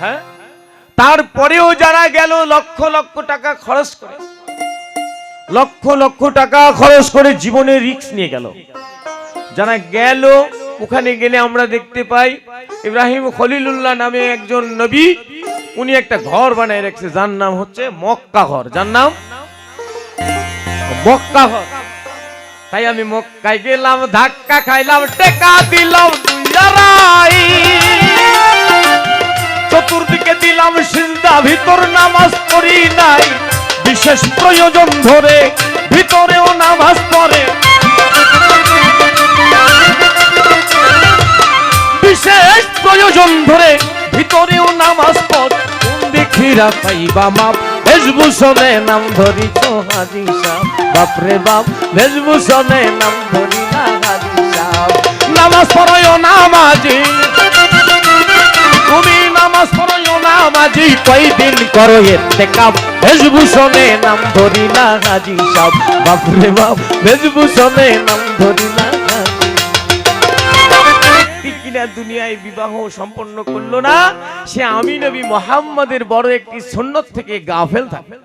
হ্যাঁ? তারপরেও যারা গেল, লক্ষ লক্ষ টাকা খরচ করে। লক্ষ লক্ষ টাকা খরচ করে জীবনে রিস্ক নিয়ে গেল। যারা গেল, ওখানে গেলে আমরা দেখতে পাই, ইব্রাহিম খলিলুল্লাহ নামে একজন নবী, উনি একটা ঘর বানায় রেখেছে, যার নাম হচ্ছে মক্কা ঘর। যার নাম? মক্কা ঘর। তাই আমি মক্কায় গেলাম, ধাক্কা খাইলাম, টেকা দিলাম দুই চতুর্দিকে দিলাম সিজদা, ভিতর নামাজ পড়ি নাই। বিশেষ প্রয়োজন ধরে ভিতরেও নামাজ পড়ে। বিশেষ প্রয়োজন ধরে ভিতরেও নামাজ পড়। দেখিরা পাইবা মাপ? বেশভূষণে নাম ধরি তো সাহ বাপরে বাপ বেশভূষণে নাম ধরি না হাজি নামাজ নামাজি তুমি নামাজি কয়দিন করো এতে কাপ বেশভূষণে নাম ধরি না হাজি সাহ বাপরে বাপ, বেশভূষণে নাম ধরি না দুনিয়ায় বিবাহ সম্পন্ন না, সে আমি নবী মোহাম্মদের বড় একটি সুন্নত থেকে গাফেল থাকে।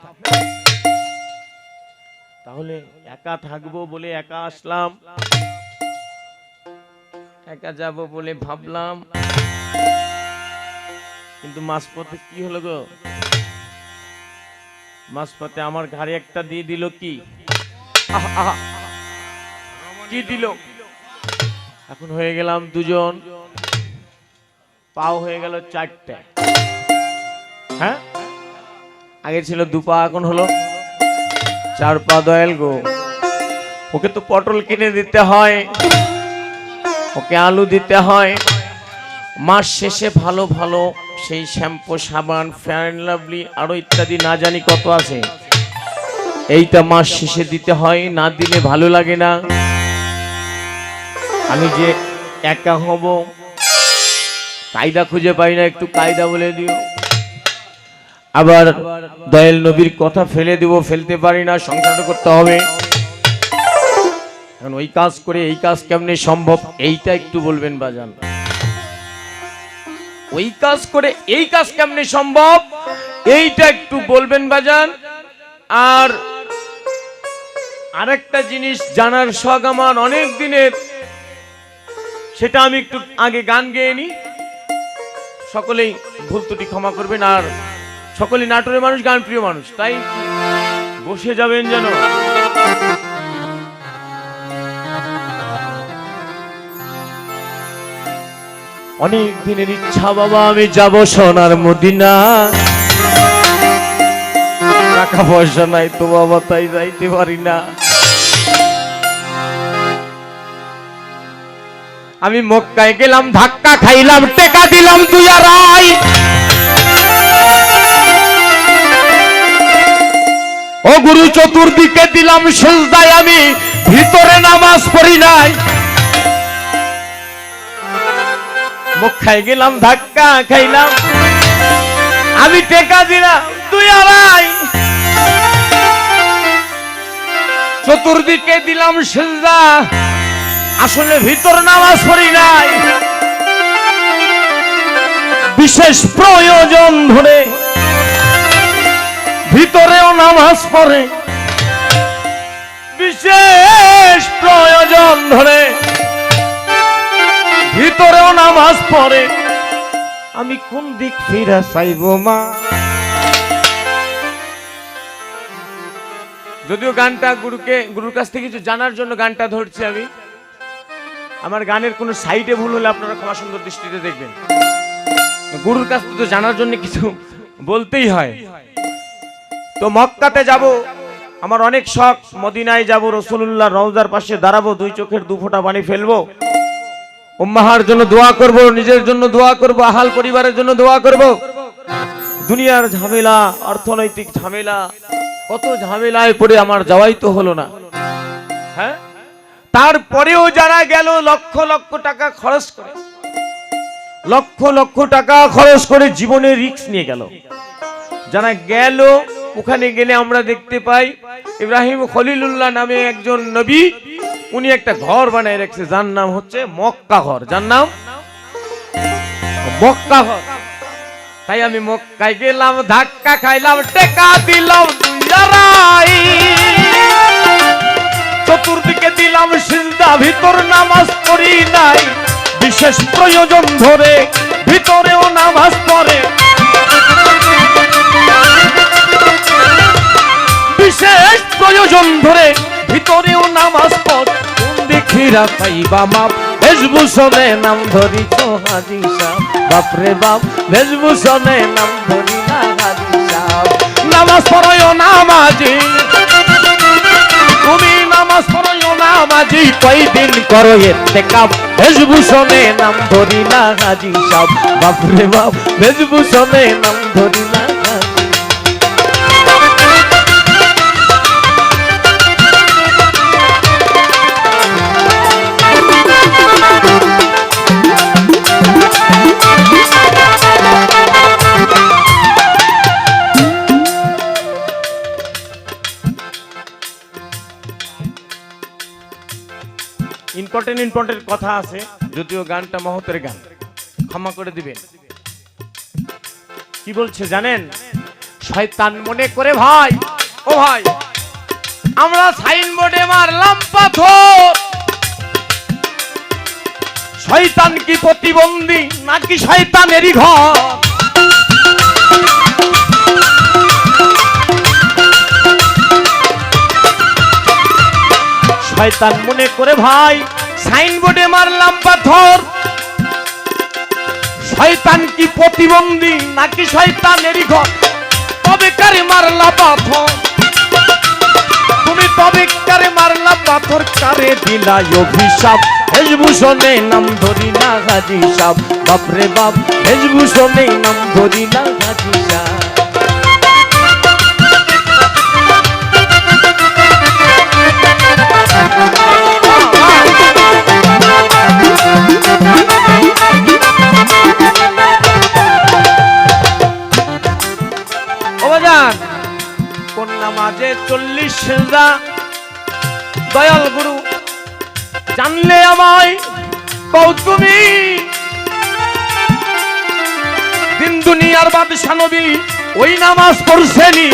তাহলে একা থাকব বলে একা আসলাম? একা যাব বলে ভাবলাম? কিন্তু মাঝপথে কি হলো গো? মাঝপথে আমার ঘাড়ে একটা দিয়ে দিল কি। কি দিল? এখন হয়ে গেলাম দুজন। পাও হয়ে গেল চারটে। হ্যাঁ? আগে ছিল দু পা, এখন হলো চার পা দয়াল গো। ওকে তো পটল কিনে দিতে হয়, ওকে আলু দিতে হয়। মাস শেষে ভালো ভালো সেই শ্যাম্পু, সাবান, ফ্যান, লাভলি, আরও ইত্যাদি, না জানি কত আছে। এইটা মাস শেষে দিতে হয়, না দিলে ভালো লাগে না। আমি যে একা হব, কায়দা খুঁজে পাই না, একটু কায়দা বলে দিও। আবার দয়াল নবীর কথা ফেলে দিব, ফেলতে পারি না, সংসার করতে হবে। এখন ওই কাজ করে এই কাজ কেমনে সম্ভব, এইটা একটু বলবেন বাজান। ওই কাজ করে এই কাজ কেমনি সম্ভব? এইটা একটু বলবেন বাজান। আর আরেকটা জিনিস জানার শখ আমার অনেক দিনের। সেটা আমি একটু আগে গান গেয়ে নি সকলেই ভুল ত্রুটি ক্ষমা করবেন, আর সকলেই নাটোরের মানুষ গান প্রিয় মানুষ, তাই বসে যাবেন যেন। অনেক দিনের ইচ্ছা, বাবা, আমি যাব সোনার মদিনা। টাকা পয়সা নাই তো, বাবা, তাই যাইতে পারি না। আমি মক্কায় গেলাম, ধাক্কা খাইলাম, টেকা দিলাম তুই আড়াই ও গুরু, চতুর্দিকে দিলাম সেজদায় আমি, ভিতরে নামাজ পড়ি নাই। মক্কায় গেলাম, ধাক্কা খাইলাম। আমি টেকা দিলাম, তুই আড়াই চতুর্দিকে দিলাম সেজদা, আসলে ভিতর নামাজ পড়ি নাই। বিশেষ প্রয়োজন ধরে ভিতরেও নামাজ পড়ে। বিশেষ প্রয়োজন ধরে ভিতরেও নামাজ পড়ে। আমি কোন দিক ফিরা চাইব মা। যদিও গানটা গুরুকে গুরুর কাছ থেকে কিছু জানার জন্য গানটা ধরছি আমি। আমার গানের কোনো সাইডে ভুল হলে আপনারা ক্ষমা সুন্দর দৃষ্টিতে দেখবেন। গুরুর কাছ থেকে তো জানার জন্য কিছু বলতেই হয়। তো মক্কাতে যাব। আমার অনেক শখ মদিনায় যাব রসুল্লাহ রওজার পাশে দাঁড়াবো দুই চোখের দু ফোঁটা পানি ফেলব। উম্মাহার জন্য দোয়া করব, নিজের জন্য দোয়া করব, আহাল পরিবারের জন্য দোয়া করব। দুনিয়ার ঝামেলা, অর্থনৈতিক ঝামেলা, কত ঝামেলায় পড়ে আমার যাওয়াই তো হলো না। হ্যাঁ? তারপরেও যারা গেল, লক্ষ লক্ষ টাকা খরচ করে। লক্ষ লক্ষ টাকা খরচ করে জীবনে রিস্ক নিয়ে গেল। যারা গেল, ওখানে গেলে আমরা দেখতে পাই, ইব্রাহিম খলিলুল্লাহ নামে একজন নবী উনি একটা ঘর বানায় রেখেছে, যার নাম হচ্ছে মক্কা ঘর। যার নাম? মক্কা ঘর। তাই আমি মক্কায় গেলাম, ধাক্কা খাইলাম, টেকা দিলাম চতুর্দিকে দিলাম সিজদা, ভিতর নামাজ পড়ি নাই। বিশেষ প্রয়োজন ধরে ভিতরেও নামাজ পড়ে। বিশেষ প্রয়োজন ধরে ভিতরেও নামাজ পড় পাইবা মাপ। ভেজভূষণে নাম ধরি হাজি বাপরে বাপ ভেজভূষণে নাম ধরি না হাজি সাহ নামাজ পড়ায় নামাজি তুমি নামাজ পড়ায় নামাজি কয়দিন করো এতে কাপ ভেজভূষণে নাম ধরি না হাজি সাহ বাপরে বাপ ভেজভূষণে নাম ধরি না ইম্পর্টেন্ট ইম্পর্টেন্ট কথা আছে। যদিও গানটা মহতের গান ক্ষমা করে দিবেন। কি বলছে জানেন? শয়তান মনে করে ভাই ও ভাই আমরা সাইনবোর্ডে মারলাম পাথর। শয়তান কি প্রতিবন্ধী নাকি শয়তানেরই ঘর? শয়তান মনে করে, ভাই, সাইনবোর্ডে মারলাম পাথর। শয়তান কি প্রতিবন্ধী নাকি শয়তানেরই ঘর? তবে কারে মারলা পাথর? তুমি তবে কারে মারলা পাথর? কারে দিলা অভিশাপ? হেজভূষণে নাম ধরি না গাজী সাপ বাপরে বাপ, হেজভূষণে নাম ধরি না গাজী সাপ নামাজে চল্লিশ সেজদা। দয়াল গুরু, জানলে আমায় তুমি। দিন দুনিয়ার বাদশা নবী ওই নামাজ পড়ছেনি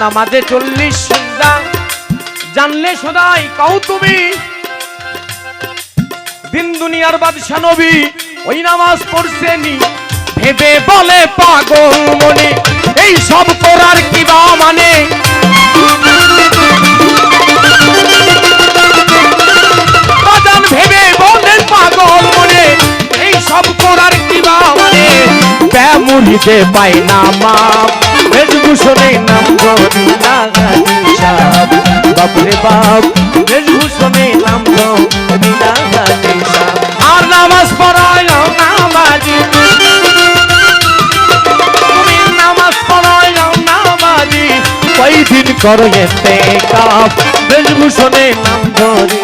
নামাজে চল্লিশ সেজদা। জানলে সদাই কও তুমি। দিন দুনিয়ার বাদশা নবী, ওই নামাজ পড়ছেনি ভেবে বলে পাগল মনে, এই সব করার কি বা মানে? ভেবে বলে পাগল মনে, এই সব করার কি বা মানে? না বেশভূষণে নাম বাপরে বাপ নাম ধরি না গাজী সাপ। আর নামাজ পড়ায় নামাজি তুমি নামাজ পড়ায় নামাজি কয়দিন করো এতে কাপ বেশভূষণে নাম ধরি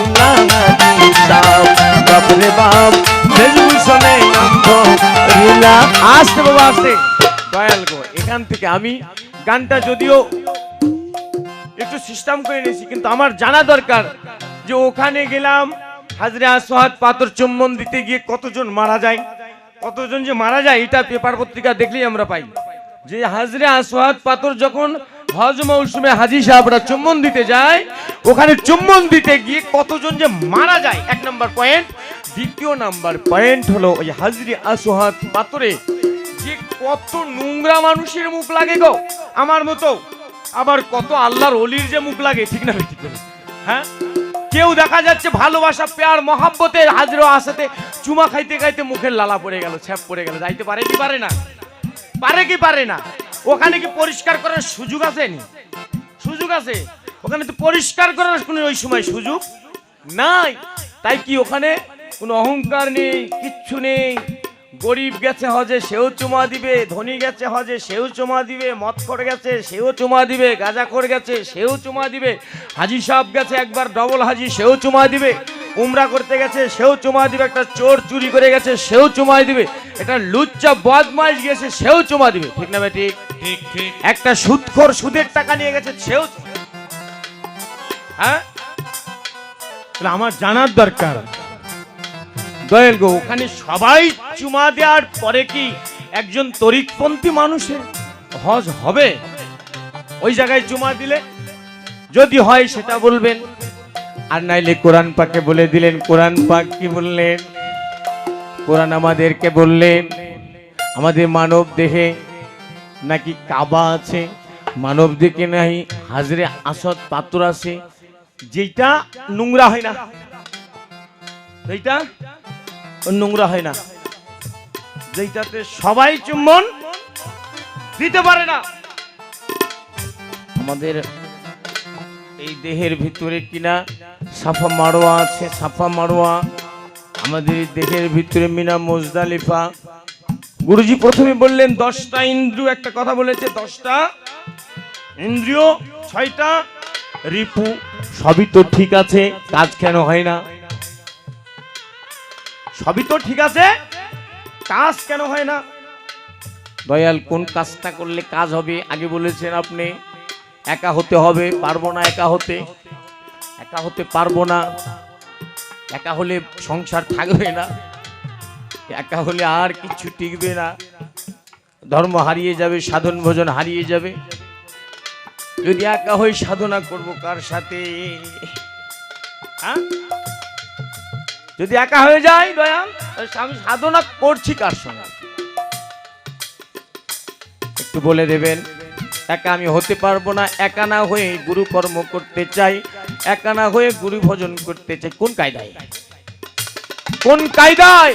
বাপরে বাপ বেশভূষণে নাম ধরি আসতে বাবা, আসতে। দয়াল গো, এখান থেকে আমি গানটা যদিও একটু সিস্টেম করে নিয়েছি, কিন্তু আমার জানা দরকার। যে ওখানে গেলাম, হাজরে আসোহাত পাথর চুম্বন দিতে গিয়ে কতজন মারা যায়? কতজন যে মারা যায়, এটা পেপার পত্রিকা দেখলেই আমরা পাই। যে হাজরে আসোহাত পাথর যখন হজ মৌসুমে হাজি সাহেবরা চুম্বন দিতে যায়, ওখানে চুম্বন দিতে গিয়ে কতজন যে মারা যায়, এক নম্বর পয়েন্ট দ্বিতীয় নাম্বার পয়েন্ট হলো ওই হাজরি আসোহাত পাথরে যে কত নোংরা মানুষের মুখ লাগে গো, আমার মতো। আবার কত আল্লাহর অলির যে মুখ লাগে, ঠিক না ঠিক হ্যাঁ? কেউ দেখা যাচ্ছে ভালোবাসা, পেয়ার মহাব্বতে হাজরো আসাতে চুমা খাইতে খাইতে মুখের লালা পড়ে গেল, ছ্যাপ পড়ে গেল। যাইতে পারে কি পারে না? পারে কি পারে না? ওখানে কি পরিষ্কার করার সুযোগ আছে নি? সুযোগ আছে? ওখানে তো পরিষ্কার করার কোনো ওই সময় সুযোগ নাই। তাই কি ওখানে কোনো অহংকার নেই, কিচ্ছু নেই? গরিব গেছে হজে সেও চুমা দিবে। ধনী গেছে হজে সেও চুমা দিবে। মৎকর গেছে সেও চুমা দিবে। গাঁজাখোর গেছে সেও চুমা দিবে। হাজি সাহেব গেছে একবার ডবল হাজি সেও চুমা দিবে। উমরা করতে গেছে সেও চুমা দিবে। একটা চোর চুরি করে গেছে সেও চুমাই দিবে। একটা লুচ্চা বদমাইশ গেছে সেও চুমা দিবে। ঠিক না বেটি ঠিক ঠিক। একটা সুদখোর সুদের টাকা নিয়ে গেছে সেও হ্যাঁ? তাহলে আমার জানার দরকার। দয়াল গো। ওখানে সবাই চুমা দেওয়ার পরে কি একজন তরিকপন্থী মানুষের হজ হবে? ওই জায়গায় চুমা দিলে? যদি হয় সেটা বলবেন। আর নাইলে কোরআন পাকে বলে দিলেন। কোরআন পাক কি বললেন? কোরআন আমাদেরকে বললেন, আমাদের মানব দেহে নাকি কাবা আছে? মানব দিকে নাই হাজরে আসদ পাত্র আছে? যেটা নোংরা হয় না। যেটা নোংরা হয় না। যেটাতে সবাই চুম্বন দিতে পারে না। আমাদের এই দেহের ভিতরে কিনা সাফা মারোয়া আছে, সাফা মারোয়া। আমাদের দেহের ভিতরে মিনা মোজদালিফা। গুরুজি প্রথমে বললেন, দশটা ইন্দ্রিয় একটা কথা বলেছে, দশটা ইন্দ্রিয়, ছয়টা রিপু, সবই তো ঠিক আছে, কাজ কেন হয় না? সবই তো ঠিক আছে। কাজ কেন হয় না? দয়াল, কোন কাজটা করলে কাজ হবে? আগে বলেছেন আপনি, একা হতে হবে, পারব না একা হতে। একা হতে পারব না। একা হলে সংসার থাকবে না। একা হলে আর কিছু টিকবে না। ধর্ম হারিয়ে যাবে, সাধন ভোজন হারিয়ে যাবে। যদি একা হয়ে সাধনা করব কার সাথে? হ্যাঁ? যদি একা হয়ে যায় দয়াল আমি সাধনা করছি কার সঙ্গে? একটু বলে দেবেন, একা আমি হতে পারব না, একা না হয়ে গুরু কর্ম করতে চাই, একা না হয়ে গুরু ভজন করতে চাই। কোন কায়দায়? কোন কায়দায়?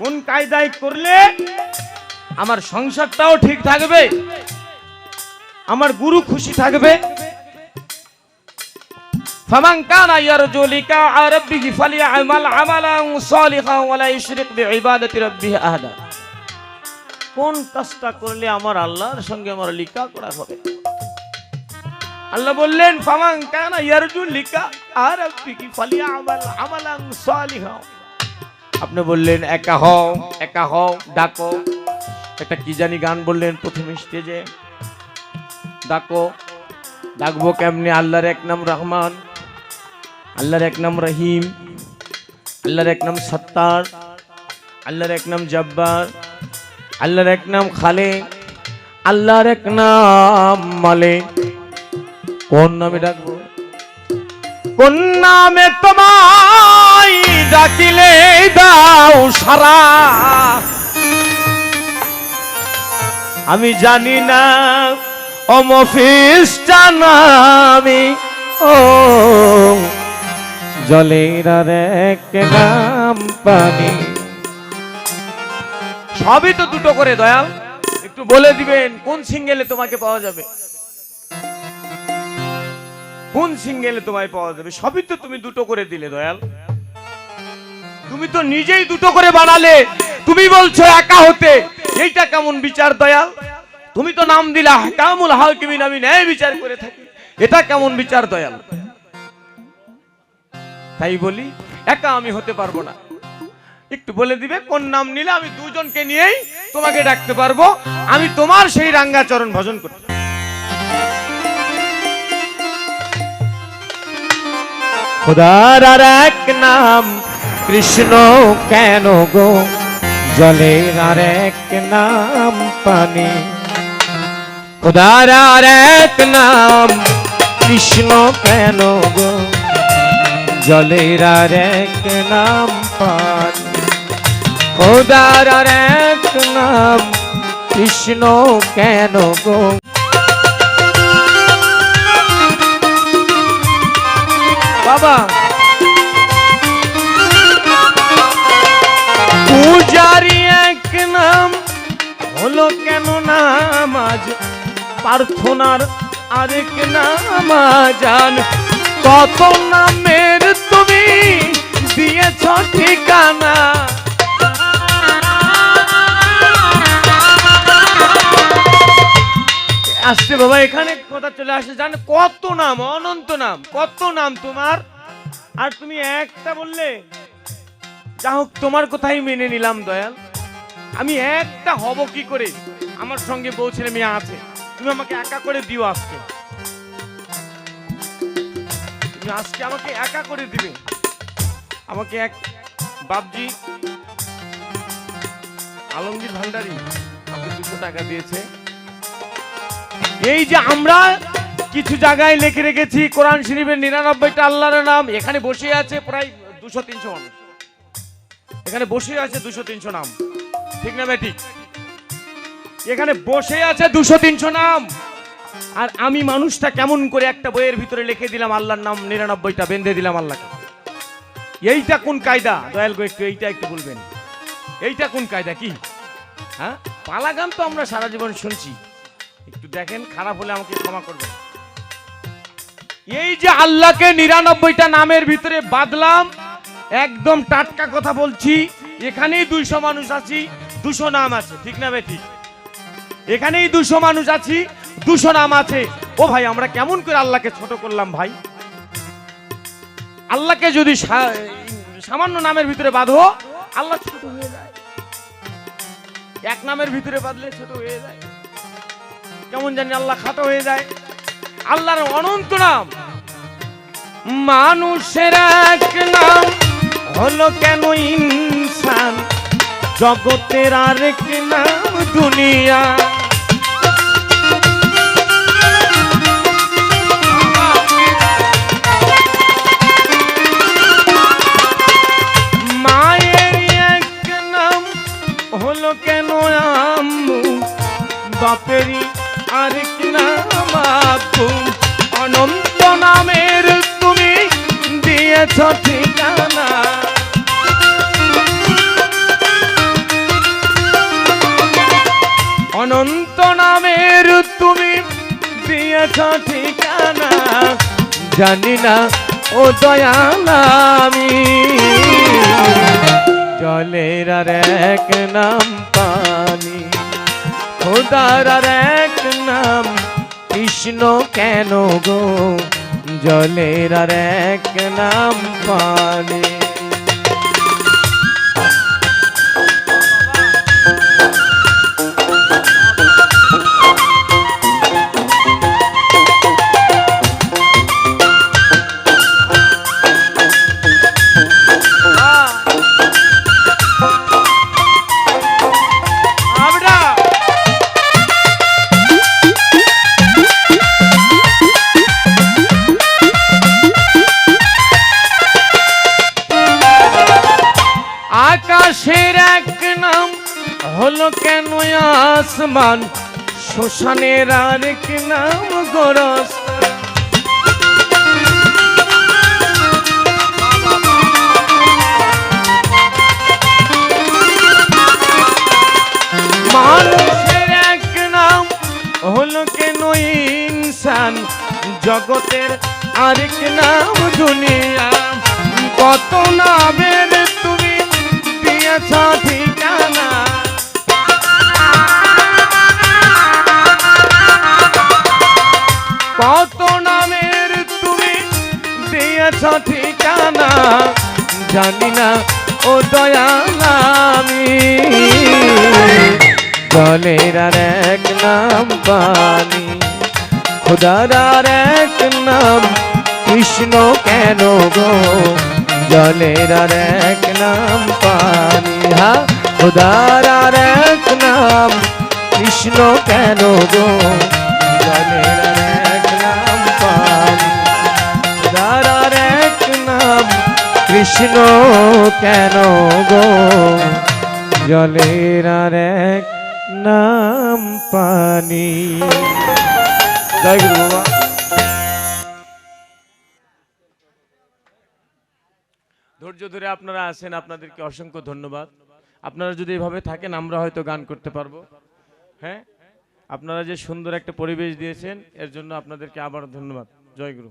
কোন কায়দায় করলে আমার সংসারটাও ঠিক থাকবে? আমার গুরু খুশি থাকবে? فمن كان يرجو لقاء ربه فليعمل عملا صالحا ولا يشرك بعبادة ربه أحدا কোন কাজটা করলে আমার আল্লাহর সঙ্গে আমার লিকা করা হবে আল্লাহ বললেন ফামান কানা ইয়ারজু লিকা আর কি ফালিয়া আমাল আমালান সালিহা আপনি বললেন একা হও একা হও ডাকো একটা কি জানি গান বললেন প্রথম স্টেজে ডাকো ডাকবো কেমনে আল্লাহর এক নাম রহমান আল্লাহর এক নাম রহিম, আল্লাহর এক নাম সত্তার, আল্লাহর এক নাম জব্বার, আল্লাহর এক নাম খালে, আল্লাহর এক নাম মালে। কোন নামে ডাকবো? কোন নামে তোমায় ডাকিলে দাও সারা? আমি জানি না অমফিস্টান আমি, ও জলের আর এক নাম পানি। সবই তো দুটো করে, দয়াল। একটু বলে দিবেন, কোন সিঙ্গেলে তোমাকে পাওয়া যাবে? কোন সিঙ্গেলে তোমায় পাওয়া যাবে? সবই তো তুমি দুটো করে দিলে, দয়াল। তুমি তো নিজেই দুটো করে বানালে। তুমি বলছো একা হতে। এইটা কেমন বিচার, দয়াল? তুমি তো নাম দিলা কামুল হাকিমিন, আমি ন্যায় বিচার করে থাকি। এটা কেমন বিচার, দয়াল? তাই বলি, একা আমি হতে পারব না। একটু বলে দিবে, কোন নাম নিলে আমি দুজনকে নিয়েই তোমাকে ডাকতে পারব। আমি তোমার সেই রাঙ্গাচরণ ভজন করতে খোদার আর এক নাম, কৃষ্ণ কেন গো? জলের আর এক নাম, পানি। খোদার আর এক নাম, কৃষ্ণ কেন গো? জলের আর এক নাম পানি। খোদার আর এক নাম, কৃষ্ণ কেন গো? বাবা। পূজারি এক নাম হলো কেন নামাজ? প্রার্থনার আরেক নাম জান কত তুমি দিয়েছ ঠিকানা। আসছে বাবা, এখানে কথা চলে আসে। জান, কত নাম, অনন্ত নাম, কত নাম তোমার? আর তুমি একটা বললে যা হোক, তোমার কথাই মেনে নিলাম, দয়াল। আমি একটা হব কি করে? আমার সঙ্গে বউ ছেলে মেয়ে আছে। তুমি আমাকে একা করে দিও আজকে। তুমি আজকে আমাকে একা করে দিবে। আমাকে এক বাবজি আলমগীর ভান্ডারি, আমাকে দুশো টাকা দিয়েছে। এই যে আমরা কিছু জায়গায় লিখে রেখেছি, কোরআন শরীফের নিরানব্বইটা আল্লাহর নাম, এখানে বসে আছে প্রায় দুশো তিনশো মানুষ। এখানে বসে আছে দুশো তিনশো নাম। ঠিক না ঠিক এখানে বসে আছে দুশো তিনশো নাম। আর আমি মানুষটা কেমন করে একটা বইয়ের ভিতরে লিখে দিলাম, আল্লাহর নাম নিরানব্বইটা বেঁধে দিলাম আল্লাহকে। এইটা কোন কায়দা? দয়াল গো, একটু এইটা একটু বলবেন। এইটা কোন কায়দা কি? হ্যাঁ? পালা গান তো আমরা সারা জীবন শুনছি। একটু দেখেন, খারাপ হলে আমাকে ক্ষমা করবেন। এই যে আল্লাহকে নিরানব্বইটা নামের ভিতরে বাদলাম একদম টাটকা কথা বলছি, এখানেই দুইশো মানুষ আছি, দুশো নাম আছে, ঠিক না ভাই ঠিক? এখানেই দুশো মানুষ আছি দুশো নাম আছে। ও ভাই, আমরা কেমন করে আল্লাহকে ছোট করলাম ভাই? আল্লাহকে যদি সামান্য নামের ভিতরে বাঁধো, আল্লাহ ছোট হয়ে যায়। এক নামের ভিতরে বাঁধলে ছোট হয়ে যায়। কেমন জানি আল্লাহ খাটো হয়ে যায়। আল্লাহর অনন্ত নাম। মানুষের এক নাম হলো কেন ইনসান? জগতের আরেক নাম দুনিয়া। জানি না, ও দয়াল আমি। জলের আর এক নাম পানি, খোদার আর এক নাম কৃষ্ণ কেন গো? জলের আর এক নাম পানি। আসমান, শ্মশানের আরেক নাম গরস মানুষের এক নাম হলো ইনসান? জগতের আরেক নাম দুনিয়া। কত নামের ঠিকানা, জানি না, ও দয়াল আমি। জলের আর এক নাম পানি খোদার আর এক নাম, কৃষ্ণ কেন গো? জলের আর এক নাম পানি হা, খোদার আর এক নাম, কৃষ্ণ কেন গো? জলের কৃষ্ণ কেন গো? জলের আর এক নাম পানি। ধৈর্য ধরে আপনারা আছেন, আপনাদেরকে অসংখ্য ধন্যবাদ। আপনারা যদি এভাবে থাকেন, আমরা হয়তো গান করতে পারব। হ্যাঁ? আপনারা যে সুন্দর একটা পরিবেশ দিয়েছেন, এর জন্য আপনাদেরকে আবার ধন্যবাদ। জয় গুরু